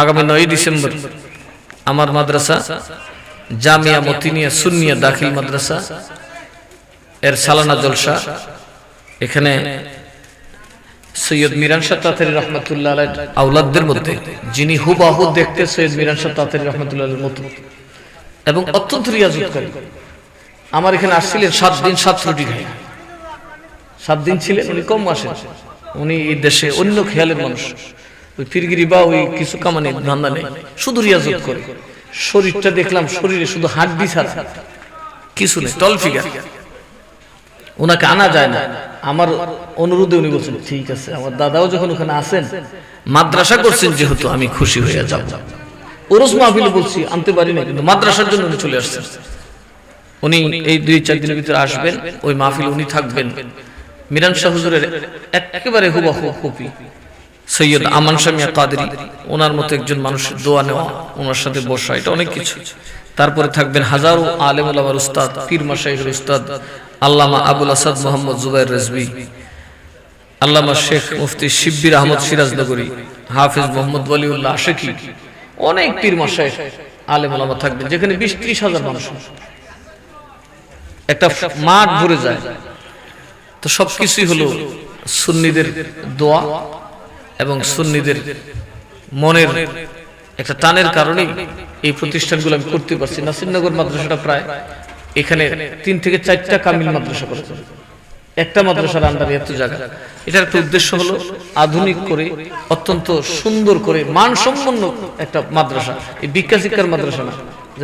আগামী নয় ডিসেম্বর আমার মাদ্রাসা জামিয়া মতিনিয়া সুন্নিয়া দাখিল মাদ্রাসা এর সালানা জলসা। এখানে সৈয়দ মিরান শাহ রহমতুল্লাহ আওলাদদের মধ্যে যিনি হুবাহু দেখতে সৈয়দ মিরান শাহ তাতারি মতো এবং অত্যন্ত রিয়াজতকারী। আমার এখানে আসছিলেন সাত দিন সাত রুটি খাই সাত দিন ছিলেন, উনি কম আসেন। উনি এই দেশে অন্য খেয়ালের মানুষ। ওই ফিরগিরি বা ওই কিছু কামানি ধান্দা নেই, শুধু রিয়াজত করে। শরীরটা দেখলাম শরীরে শুধু হাড্ডি ছাড়া কিছু নেই, টল ফিগার। ওনাকে আনা যায় না। আমার অনুরোধে উনি বলছেন, ঠিক আছে, আমার দাদাও যখন ওখানে আসেন, মাদ্রাসা করছেন যেহেতু, আমি খুশি হয়ে যাব। ওরস মাহফিল বলছি, আনতে পারি না, কিন্তু মাদ্রাসার জন্য উনি চলে আসছেন। উনি এই দুই চার দিনের ভিতরে আসবেন, ওই মাহফিল উনি থাকবেন। মিরান শাহ হুজুরের এক- একেবারে হুবাহু কপি। সৈয়দ আমান শামিয়া কাদরি ওনার মতো একজন মানুষের দোয়া নেওয়া ওনার সাথে বসা এটা অনেক কিছু। তারপরে থাকবেন হাজারো আলেম ওলামার উস্তাদ পীর মাসাইহের উস্তাদ আল্লামা আবুল আসাদ মোহাম্মদ জুবাইর রেজবি আল্লামা শেখ মুফতি শিব্বির আহমদ সিরাজনগরী হাফিজ মোহাম্মদ ওয়ালিউল্লাহ আশেকি অনেক পীর মাসাই আলেম ওলামা থাকবেন যেখানে বিশ ত্রিশ হাজার মানুষ একটা মাঠ ভরে যায়। তো সবকিছুই হলো সুন্নিদের দোয়া এবং সুন্নিদের মনের একটা টানের কারণেই এই প্রতিষ্ঠানগুলো আমি করতে পারছি। নাসিরনগর মাদ্রাসাটা প্রায় এখানে তিন থেকে চারটা কামিল মাদ্রাসা করেছে একটা মাদ্রাসার আন্ডারে এত জায়গা। এটার একটা উদ্দেশ্য হলো আধুনিক করে, অত্যন্ত সুন্দর করে, মানসম্পন্ন একটা মাদ্রাসা। এই বিজ্ঞা শিক্ষার মাদ্রাসা না।